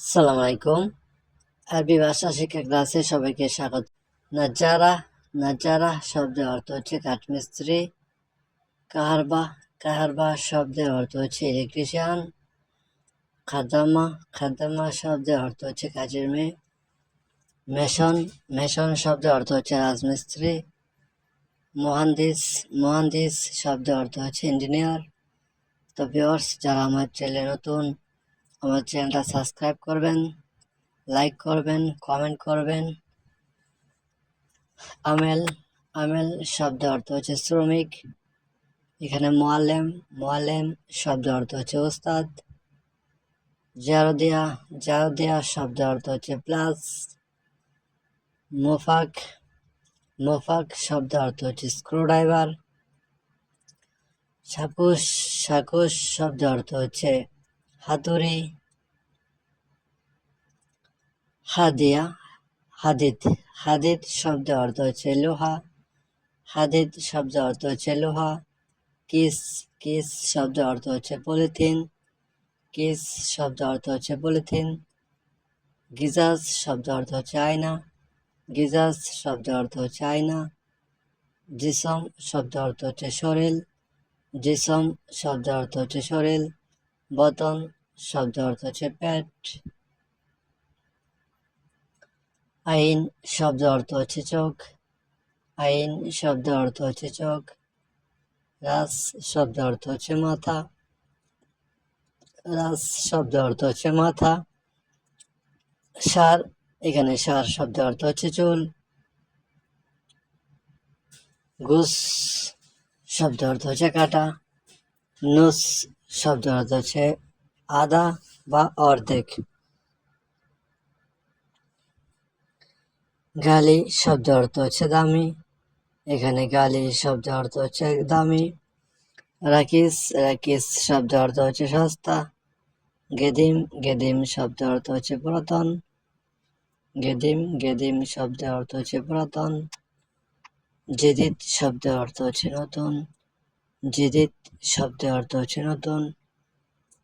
সালাম আলাইকুম। আরবি ভাষা শিক্ষা ক্লাসে সবাইকে স্বাগত। নাজারা নাজারা শব্দের অর্থ হচ্ছে কাঠমিস্ত্রি। কাহারবা কাহারবা শব্দের অর্থ হচ্ছে ইলেকট্রিশিয়ান। খাদামা খাদামা শব্দের অর্থ হচ্ছে কাজের মেয়ে। মেশন মেশন শব্দের অর্থ হচ্ছে রাজমিস্ত্রি। মহান্দিস মহান্দিস শব্দের অর্থ হচ্ছে ইঞ্জিনিয়ার। তো ভিউয়ার্স যারা আমার চ্যানেলে নতুন আমার চ্যানেলটা সাবস্ক্রাইব করবেন, লাইক করবেন, কমেন্ট করবেন। আমেল আমেল শব্দ অর্থ হচ্ছে শ্রমিক। এখানে মোয়ালেম মোয়ালেম শব্দ অর্থ হচ্ছে ওস্তাদ। জারদিয়া জারদিয়া শব্দ অর্থ হচ্ছে প্লাস। মোফাক মোফাক শব্দ অর্থ হচ্ছে স্ক্রুড্রাইভার। সাকুশ সাকুশ শব্দ অর্থ হচ্ছে হাতুড়ি হাদিয়া, হাদিদ হাদিদ শব্দ অর্থ হচ্ছে লোহা, হাদিদ শব্দ অর্থ হচ্ছে লোহা, কিস কিস শব্দ অর্থ হচ্ছে পলিথিন, কিস শব্দ অর্থ হচ্ছে পলিথিন, গিজাস শব্দ অর্থ হচ্ছে আয়না, গিজাস শব্দ অর্থ হচ্ছে আয়না, জিসম শব্দ অর্থ হচ্ছে শরীর জিসম শব্দ অর্থ হচ্ছে শরীর বতন শব্দ অর্থ হচ্ছে পেট। আইন, শব্দ অর্থ হচ্ছে চোখ। আইন, শব্দ অর্থ হচ্ছে চোখ। রাস, শব্দ অর্থ হচ্ছে মাথা। রাস, শব্দ অর্থ হচ্ছে মাথা। সার, এখানে সার শব্দ অর্থ হচ্ছে চুল। ঘুষ, শব্দ অর্থ হচ্ছে কাটা। নুস শব্দ হচ্ছে আধা বা অর্ধেক। গালি শব্দ অর্থ হচ্ছে দামি। এখানে গালি শব্দ অর্থ হচ্ছে দামি। রাকিস রাকিস শব্দ অর্থ হচ্ছে সস্তা। গেদিম গেদিম শব্দ অর্থ হচ্ছে পুরাতন। গেদিম গেদিম শব্দ অর্থ হচ্ছে পুরাতন। জেদিদ শব্দ অর্থ হচ্ছে নতুন। জেদিদ শব্দের অর্থ হচ্ছে নতুন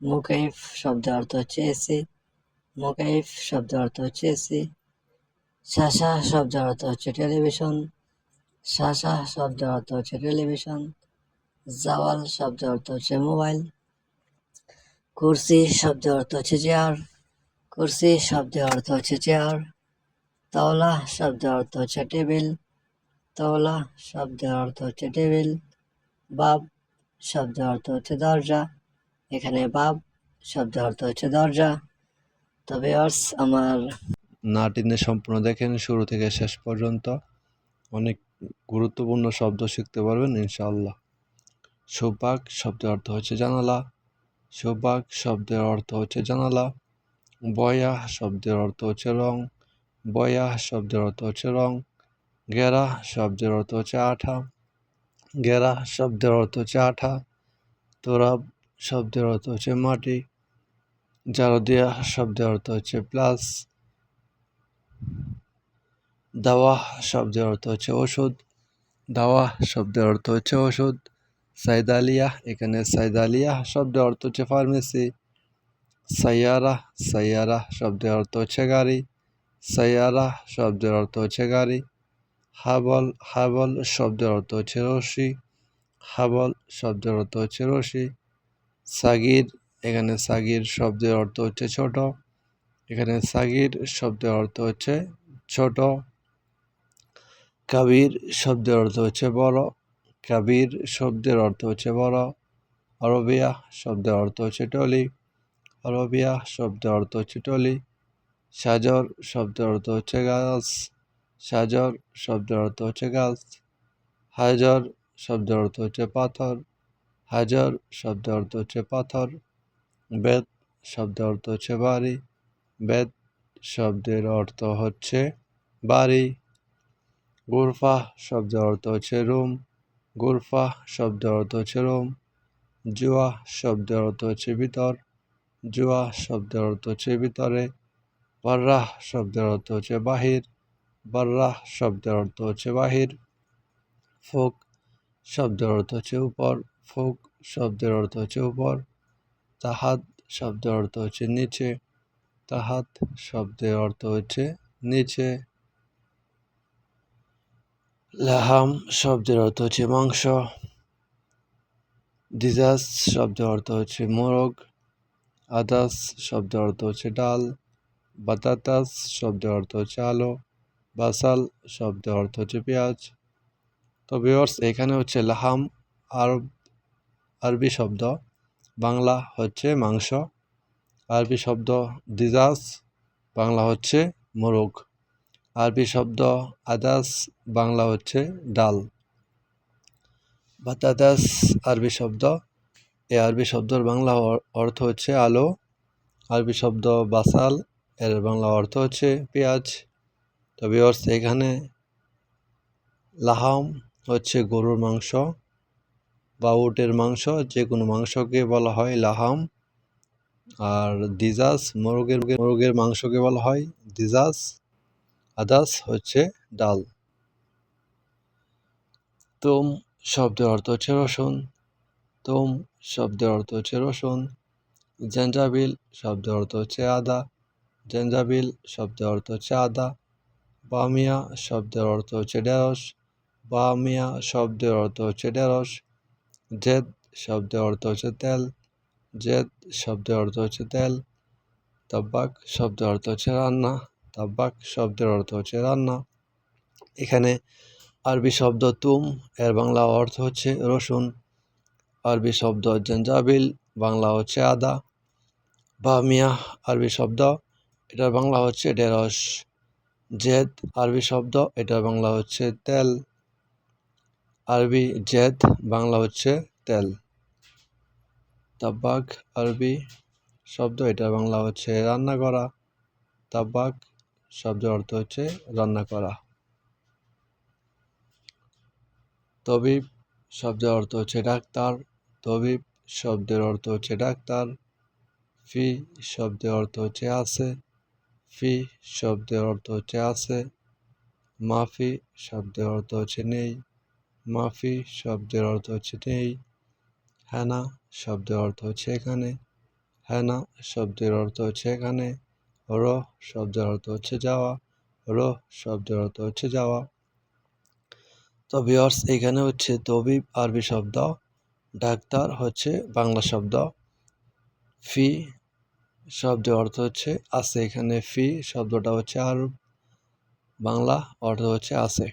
মুকাইফ শব্দ অর্থ হচ্ছে এসি মুকাইফ শব্দ অর্থ হচ্ছে এসি শাসা শব্দ অর্থ হচ্ছে টেলিভিশন শাসা শব্দ অর্থ হচ্ছে টেলিভিশন জাওয়াল শব্দ অর্থ হচ্ছে মোবাইল কুরসি শব্দ অর্থ হচ্ছে চেয়ার কুরসি শব্দের অর্থ হচ্ছে চেয়ার তওলা শব্দ অর্থ হচ্ছে টেবিল তওলা শব্দের অর্থ হচ্ছে টেবিল বাব, শব্দ অর্থ হচ্ছে দরজা। এখানে বাব, শব্দ অর্থ হচ্ছে দরজা। তবে অর্স, আমার না টেনে সম্পূর্ণ দেখেন, শুরু থেকে শেষ পর্যন্ত অনেক গুরুত্বপূর্ণ শব্দ শিখতে পারবেন, ইনশাআল্লাহ। সৌভাগ শব্দের অর্থ হচ্ছে জানালা। সৌভাগ শব্দের অর্থ হচ্ছে জানালা। বয়া, শব্দের অর্থ হচ্ছে রং। বয়া, শব্দের অর্থ হচ্ছে রং। গেরা, শব্দের অর্থ হচ্ছে আঠা। গেরা শব্দের অর্থ হচ্ছে আঠা তোরাব শব্দের অর্থ হচ্ছে মাটি, জারদিয়া শব্দের অর্থ হচ্ছে প্লাস দাওয়া শব্দের অর্থ হচ্ছে ওষুধ দাওয়া শব্দের অর্থ হচ্ছে ওষুধ, সাইদালিয়া এখানে সাইদালিয়া শব্দের অর্থ হচ্ছে ফার্মেসি, সাইয়ারা সাইয়ারা শব্দের অর্থ হচ্ছে গাড়ি, সাইয়ারা শব্দের অর্থ হচ্ছে গাড়ি হাবল হাবল শব্দের অর্থ হচ্ছে রশি, হাবল শব্দের অর্থ হচ্ছে রশি, সাগির, এখানে সাগির শব্দের অর্থ হচ্ছে ছোট, এখানে সাগির শব্দের অর্থ হচ্ছে ছোট, কাবির শব্দের অর্থ হচ্ছে বড়, কাবির শব্দের অর্থ হচ্ছে বড় অরবিয়া শব্দের অর্থ হচ্ছে টলি অরবিয়া শব্দের অর্থ হচ্ছে টলি, সাজর শব্দের অর্থ হচ্ছে গাছ সাজর শব্দের অর্থ হচ্ছে গাছ হাজর শব্দের অর্থ হচ্ছে পাথর হাজর শব্দের অর্থ হচ্ছে পাথর বেদ শব্দের অর্থ হচ্ছে বাড়ি বেদ শব্দের অর্থ হচ্ছে বাড়ি গুরফা শব্দের অর্থ হচ্ছে রুম গুরফা শব্দের অর্থ হচ্ছে রুম জুয়া শব্দের অর্থ হচ্ছে ভিতর জুয়া শব্দের অর্থ হচ্ছে ভিতরে বার্রাহ শব্দের অর্থ হচ্ছে বাহির বার্রাহ শব্দের অর্থ হচ্ছে বাহির, ফোক শব্দের অর্থ হচ্ছে উপর, ফোক শব্দের অর্থ হচ্ছে উপর তাহাদ শব্দের অর্থ হচ্ছে নিচে, তাহাত শব্দের অর্থ হচ্ছে নিচে, লাহাম শব্দের অর্থ হচ্ছে মাংস, দিজাস শব্দের অর্থ হচ্ছে মোরগ, আদাস শব্দের অর্থ হচ্ছে ডাল, বাতাতাস শব্দের অর্থ হচ্ছে আলো বাসাল শব্দের অর্থ হচ্ছে পেঁয়াজ। তো ভিওর্স এখানে হচ্ছে লাহাম আরব, আরবি শব্দ। বাংলা হচ্ছে মাংস, আরবি শব্দ দিজাস বাংলা হচ্ছে মোরগ। আরবি শব্দ আদাস, বাংলা হচ্ছে ডাল। বাতাদাস আরবি শব্দ। এ আরবি শব্দের বাংলা অর্থ হচ্ছে আলো। আরবি শব্দ বাসাল, এর বাংলা অর্থ হচ্ছে পেঁয়াজ। তো ভিওর্স এখানে লাহাম হচ্ছে গরুর মাংস বা উটের মাংস যে কোনো মাংসকে বলা হয় লাহাম। আর দিজাস, মোরগের মোরগের মাংসকে বলা হয় দিজাস। আদাস হচ্ছে ডাল। তোম শব্দের অর্থ হচ্ছে রসুন। তোম শব্দের অর্থ হচ্ছে রসুন। জেঞ্জাবিল শব্দের অর্থ হচ্ছে আদা। জেঞ্জাবিল শব্দের অর্থ হচ্ছে আদা। বামিয়া শব্দের অর্থ হচ্ছে ঢেঁড়স বামিয়া শব্দের অর্থ হচ্ছে ঢেঁড়স জেদ শব্দের অর্থ হচ্ছে তেল, জেদ শব্দের অর্থ হচ্ছে তেল, তাব্বাক শব্দের অর্থ হচ্ছে রান্না, তাব্বাক শব্দের অর্থ হচ্ছে রান্না। এখানে আরবি শব্দ তুম, এর বাংলা অর্থ হচ্ছে রসুন, আরবি শব্দ জঞ্জাবিল বাংলা হচ্ছে আদা, বামিয়া আরবি শব্দ, এটার বাংলা হচ্ছে ঢেঁড়স জেদ, আরবি শব্দ, এটা বাংলা হচ্ছে তেল। আরবি জেদ, বাংলা হচ্ছে তেল। তাব্বাক, আরবি শব্দ, এটা বাংলা হচ্ছে রান্না করা। তাব্বাক শব্দের অর্থ হচ্ছে রান্না করা। তবিব শব্দের অর্থ হচ্ছে ডাক্তার। তবিব শব্দের অর্থ হচ্ছে ডাক্তার। ফি শব্দের অর্থ হচ্ছে আছে। ফি শব্দের অর্থ হচ্ছে আছে, মাফি শব্দের অর্থ হচ্ছে নেই, মাফি শব্দের অর্থ হচ্ছে নেই, হ্যানা শব্দের অর্থ হচ্ছে এখানে, হ্যানা শব্দের অর্থ হচ্ছে এখানে, র শব্দের অর্থ হচ্ছে যাওয়া, র শব্দের অর্থ হচ্ছে যাওয়া। তো ভিওর্স এখানে হচ্ছে তবিব আরবি শব্দ, ডাক্তার হচ্ছে বাংলা শব্দ, ফি শব্দের অর্থ হচ্ছে আছে এখানে ফি, শব্দটা হচ্ছে আরব, বাংলা অর্থ হচ্ছে আছে।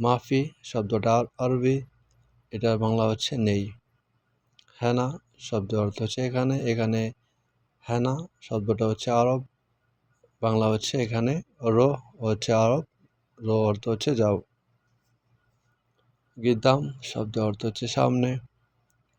মাফি শব্দটা আর- আরবি এটার বাংলা হচ্ছে নেই। হেনা শব্দের অর্থ হচ্ছে এখানে এখানে হেনা শব্দটা হচ্ছে আরব, বাংলা হচ্ছে এখানে রো, হচ্ছে আরব, রো অর্থ হচ্ছে যাও। গিদ্দাম, শব্দের অর্থ হচ্ছে সামনে।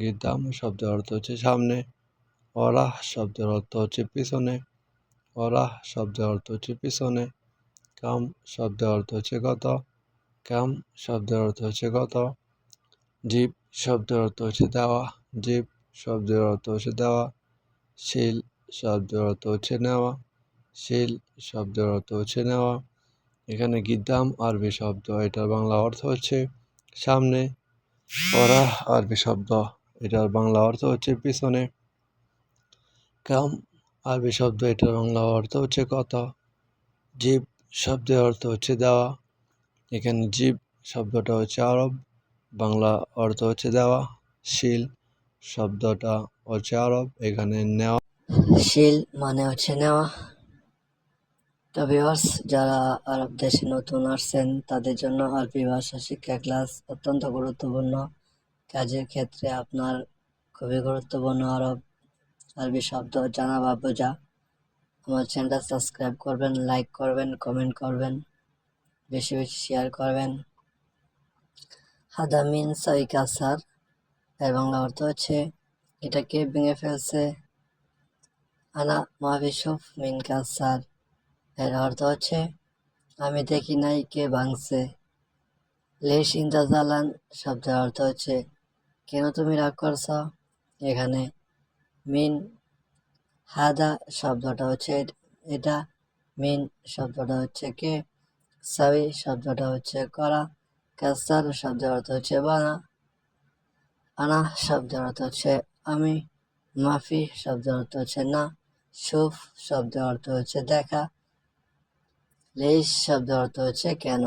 গিদ্দাম, শব্দের অর্থ হচ্ছে সামনে। অরা শব্দের অর্থ হচ্ছে পিছনে অরা শব্দের অর্থ হচ্ছে পিছনে কাম শব্দের অর্থ হচ্ছে গত কাম শব্দের অর্থ হচ্ছে গত জীব শব্দের অর্থ হচ্ছে দেওয়া জীব শব্দের অর্থ হচ্ছে দেওয়া শিল শব্দের অর্থ হচ্ছে নেওয়া শিল শব্দের অর্থ হচ্ছে নেওয়া এখানে গিদ্দাম আরবি শব্দ এটার বাংলা অর্থ হচ্ছে সামনে ওরা আরবি শব্দ এটার বাংলা অর্থ হচ্ছে পিছনে কাম আরবি শব্দ এটার বাংলা অর্থ হচ্ছে কথা। জীব শব্দের অর্থ হচ্ছে দেওয়া। এখানে জীব শব্দটা হচ্ছে আরব, বাংলা অর্থ হচ্ছে দেওয়া। শিল শব্দটা হচ্ছে আরব, এখানে নেওয়া। শিল মানে হচ্ছে নেওয়া। তো ভিউয়ার্স যারা আরব দেশে নতুন আসছেন, তাদের জন্য আরবি ভাষা শিক্ষা ক্লাস অত্যন্ত গুরুত্বপূর্ণ। কাজের ক্ষেত্রে আপনার খুবই গুরুত্বপূর্ণ আরব। আরবি শব্দ জানা বা বোঝা। আমার চ্যানেলটা সাবস্ক্রাইব করবেন লাইক করবেন কমেন্ট করবেন, বেশি বেশি শেয়ার করবেন। হাদামিন সাইকাসার এর বাংলা অর্থ হচ্ছে, এটাকে ভেঙে ফেলছে। আনা মাহবিসুফ মিন কাসার এর অর্থ হচ্ছে, আমি দেখি নাই কে ভাঙছে। লেশ ইন্দাজালান শব্দের অর্থ হচ্ছে, কেন তুমি রাগ করছ? এখানে মিন হাদা শব্দটা হচ্ছে এটা মিন শব্দটা হচ্ছে কে সাবি শব্দটা হচ্ছে করা কাসার শব্দের অর্থ হচ্ছে বানা আনা শব্দের অর্থ হচ্ছে আমি মাফি শব্দের অর্থ হচ্ছে না সুফ শব্দের অর্থ হচ্ছে দেখা লেশ শব্দের অর্থ হচ্ছে কেন